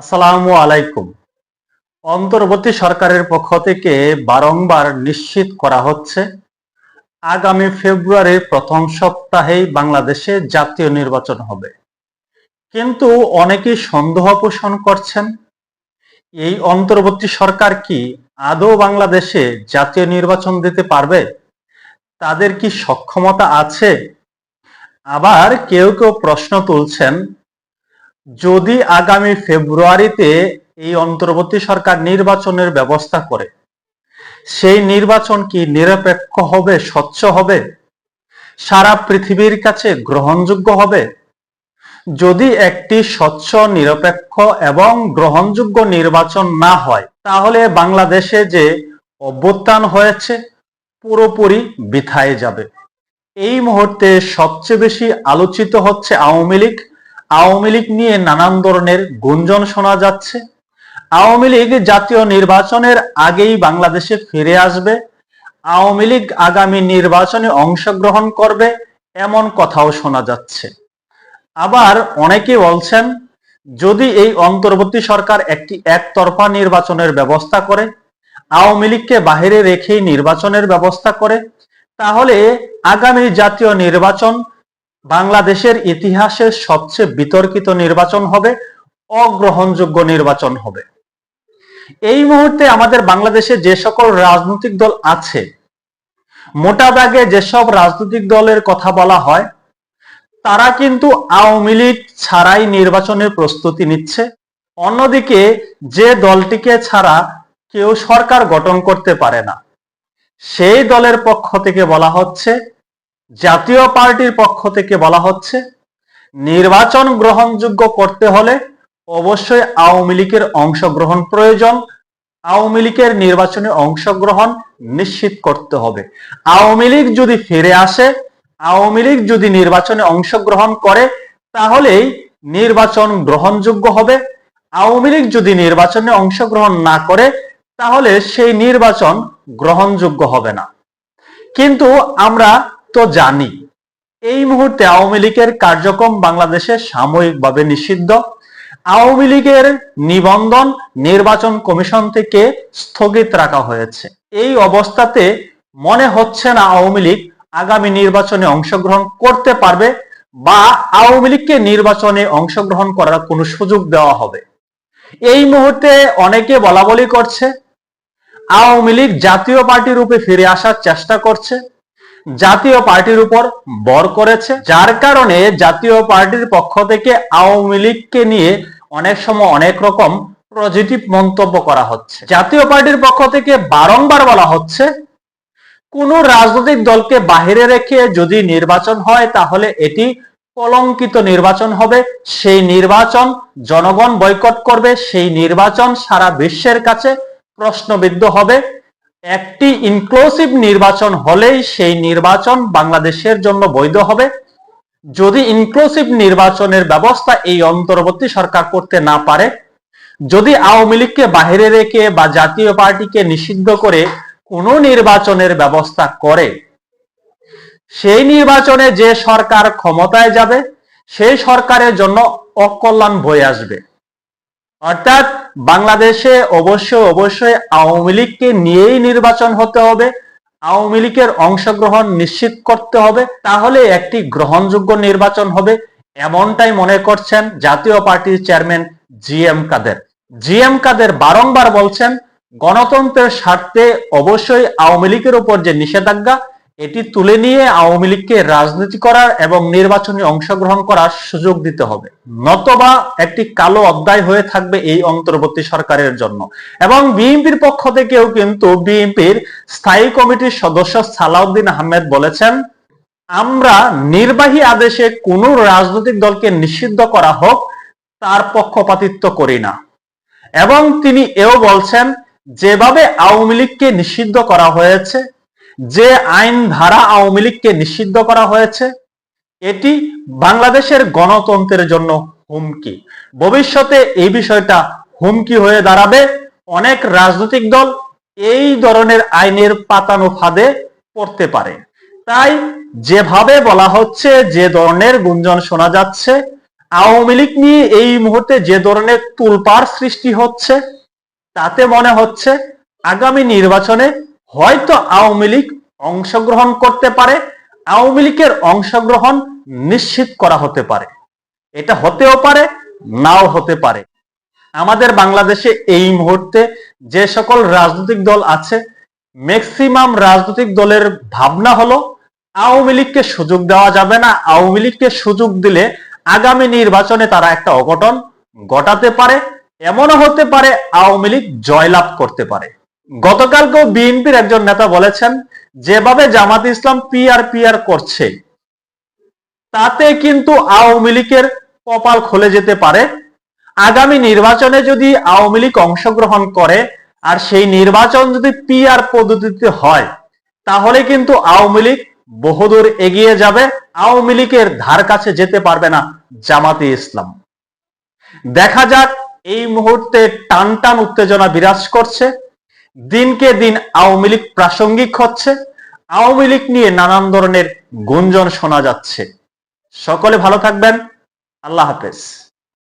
আসসালামু আলাইকুম। অন্তর্বর্তী সরকারের পক্ষ থেকে বারংবার নিশ্চিত করা হচ্ছে, আগামী ফেব্রুয়ারির প্রথম সপ্তাহেই বাংলাদেশে জাতীয় নির্বাচন হবে। কিন্তু অনেকেই সন্দেহ পোষণ করছেন, এই অন্তর্বর্তী সরকার কি আদৌ বাংলাদেশে জাতীয় নির্বাচন দিতে পারবে? তাদের কি সক্ষমতা আছে? আবার কেউ কেউ প্রশ্ন তুলছেন যদি আগামী ফেব্রুয়ারিতে এই অন্তর্বর্তী সরকার নির্বাচনের ব্যবস্থা করে, সেই নির্বাচন কি নিরপেক্ষ হবে, স্বচ্ছ হবে? সারা পৃথিবীর কাছে গ্রহণযোগ্য হবে? যদি একটি স্বচ্ছ, নিরপেক্ষ এবং গ্রহণযোগ্য নির্বাচন না হয়, তাহলে বাংলাদেশে যে অভ্যুত্থান হয়েছে, পুরোপুরি বিথায় যাবে। এই মুহূর্তে সবচেয়ে বেশি আলোচিত হচ্ছে আওয়ামী লীগ আওয়ামী লীগ নিয়ে নানান ধরনের গুঞ্জন শোনা যাচ্ছে। আওয়ামী লীগ জাতীয় নির্বাচনের আগেই বাংলাদেশে ফিরে আসবে। আওয়ামী লীগ আগামী নির্বাচনে অংশগ্রহণ করবে এমন কথাও শোনা যাচ্ছে। আবার অনেকে বলছেন, যদি এই অন্তর্বর্তী সরকার একটি একতরফা নির্বাচনের ব্যবস্থা করে, আওয়ামী লীগকে বাহিরে রেখেই নির্বাচনের ব্যবস্থা করে, তাহলে আগামী জাতীয় নির্বাচন বাংলাদেশের ইতিহাসের সবচেয়ে বিতর্কিত নির্বাচন হবে, অগ্রহণযোগ্য নির্বাচন হবে। এই মুহূর্তে আমাদের বাংলাদেশে যে সকল রাজনৈতিক দল আছে, মোটা দাগে যেসব রাজনৈতিক দলের কথা বলা হয়, তারা কিন্তু আওয়ামী লীগ ছাড়াই নির্বাচনের প্রস্তুতি নিচ্ছে। অন্যদিকে যে দলটিকে ছাড়া কেউ সরকার গঠন করতে পারে না, সেই দলের পক্ষ থেকে বলা হচ্ছে জাতীয় পার্টির পক্ষ থেকে বলা হচ্ছে, নির্বাচন গ্রহণযোগ্য করতে হলে অবশ্যই আওয়ামী লীগের অংশগ্রহণ প্রয়োজন। আওয়ামী লীগের নির্বাচনে অংশগ্রহণ নিশ্চিত করতে হবে। আওয়ামী লীগ যদি ফিরে আসে, আওয়ামী লীগ যদি নির্বাচনে অংশগ্রহণ করে, তাহলেই নির্বাচন গ্রহণযোগ্য হবে। আওয়ামী লীগ যদি নির্বাচনে অংশগ্রহণ না করে, তাহলে সেই নির্বাচন গ্রহণযোগ্য হবে না। কিন্তু আমরা তো জানি। এই মুহূর্তে আওয়ামী লীগের কার্যক্রম বাংলাদেশে সাময়িকভাবে নিষিদ্ধ। আওয়ামী লীগের নিবন্ধন নির্বাচন কমিশন থেকে স্থগিত রাখা হয়েছে। এই অবস্থাতে মনে হচ্ছে না আওয়ামী লীগ আগামী নির্বাচনে অংশগ্রহণ করতে পারবে বা আওয়ামী লীগকে নির্বাচনে অংশগ্রহণ করার কোনো সুযোগ দেওয়া হবে। এই মুহূর্তে অনেকে বলা বলি করছে, আওয়ামী লীগ জাতীয় পার্টি রূপে ফিরে আসার চেষ্টা করছে। জাতীয় পার্টির উপর বর করেছে, যার কারণে জাতীয় পার্টির পক্ষ থেকে আওয়ামী লীগকে নিয়ে অনেক সময় অনেক রকম পজিটিভ মন্তব্য করা হচ্ছে। জাতীয় পার্টির পক্ষ থেকে বারংবার বলা হচ্ছে, কোন রাজনৈতিক দলকে বাহিরে রেখে যদি নির্বাচন হয়, তাহলে এটি কলঙ্কিত নির্বাচন হবে। সেই নির্বাচন জনগণ বয়কট করবে, সেই নির্বাচন সারা বিশ্বের কাছে প্রশ্নবিদ্ধ হবে। একটি ইনক্লুসিভ নির্বাচন হলেই সেই নির্বাচন বাংলাদেশের জন্য বৈধ হবে। যদি ইনক্লুসিভ নির্বাচনের ব্যবস্থা এই অন্তর্বর্তী সরকার করতে না পারে, যদি আওয়ামী লীগকে বাহিরে রেখে বা জাতীয় পার্টিকে নিষিদ্ধ করে কোনো নির্বাচনের ব্যবস্থা করে, সেই নির্বাচনে যে সরকার ক্ষমতায় যাবে, সেই সরকারের জন্য অকল্যাণ বয়ে আসবে। অর্থাৎ বাংলাদেশে অবশ্যই অবশ্যই আওয়ামী লীগকে নিয়েই নির্বাচন হতে হবে, আওয়ামী লীগের অংশগ্রহণ নিশ্চিত করতে হবে, তাহলে একটি গ্রহণযোগ্য নির্বাচন হবে, এমনটাই মনে করছেন জাতীয় পার্টির চেয়ারম্যান জি এম কাদের। জি এম কাদের বারংবার বলছেন, গণতন্ত্রের স্বার্থে অবশ্যই আওয়ামী লীগের উপর যে নিষেধাজ্ঞা এটি তুলে নিয়ে আওয়ামী লীগকে রাজনীতি করার এবং নির্বাচনে অংশগ্রহণ করার সুযোগ দিতে হবে। নতবা একটি কালো অধ্যায় হয়ে থাকবে এই অন্তর্বর্তী সরকারের জন্য। এবং বিএনপির পক্ষ থেকেও কিন্তু বিএনপির স্থায়ী কমিটির সদস্য সালাউদ্দিন আহমেদ বলেছেন, আমরা নির্বাহী আদেশে কোন রাজনৈতিক দলকে নিষিদ্ধ করা হোক, তার পক্ষপাতিত্ব করি না। এবং তিনি এও বলছেন, যেভাবে আওয়ামী লীগকে নিষিদ্ধ করা হয়েছে যে আইন ধারা আওয়ামী লীগকে নিষিদ্ধ করা হয়েছে, এটি বাংলাদেশের গণতন্ত্রের জন্য হুমকি। ভবিষ্যতে এই বিষয়টা হুমকি হয়ে দাঁড়াবে। অনেক রাজনৈতিক দল এই ধরনের আইনের পাতানো ফাঁদে পড়তে পারে। তাই যেভাবে বলা হচ্ছে, যে ধরনের গুঞ্জন শোনা যাচ্ছে, আওয়ামী লীগ নিয়ে এই মুহূর্তে যে ধরনের তুলপার সৃষ্টি হচ্ছে, তাতে মনে হচ্ছে আগামী নির্বাচনে হয়তো আওয়ামী লীগ অংশগ্রহণ করতে পারে, আওয়ামী লীগের অংশগ্রহণ নিশ্চিত করা হতে পারে। এটা হতেও পারে, নাও হতে পারে। আমাদের বাংলাদেশে এই মুহূর্তে যে সকল রাজনৈতিক দল আছে ম্যাক্সিমাম রাজনৈতিক দলের ভাবনা হলো, আওয়ামী লীগকে সুযোগ দেওয়া যাবে না। আওয়ামী লীগকে সুযোগ দিলে আগামী নির্বাচনে তারা একটা অঘটন ঘটাতে পারে। এমনও হতে পারে আওয়ামী লীগ জয়লাভ করতে পারে। গতকালকেও বিএনপির একজন নেতা বলেছেন, যেভাবে জামাত ইসলাম পিআর পিআর করছে, তাতে কিন্তু আওয়ামী লীগের কপাল খুলে যেতে পারে। আগামী নির্বাচনে যদি আওয়ামী লীগ অংশগ্রহণ করে, আর সেই নির্বাচন যদি পিআর পদ্ধতিতে হয়, তাহলে কিন্তু আওয়ামী লীগ বহুদূর এগিয়ে যাবে, আওয়ামী লীগের ধার কাছে যেতে পারবে না জামাতে ইসলাম। দেখা যাক, এই মুহূর্তে টান টান উত্তেজনা বিরাজ করছে। দিনকে দিন আওয়ামী লীগ প্রাসঙ্গিক হচ্ছে, আওয়ামী লীগ নিয়ে নানান ধরনের গুঞ্জন শোনা যাচ্ছে। সকলে ভালো থাকবেন। আল্লাহ হাফেজ।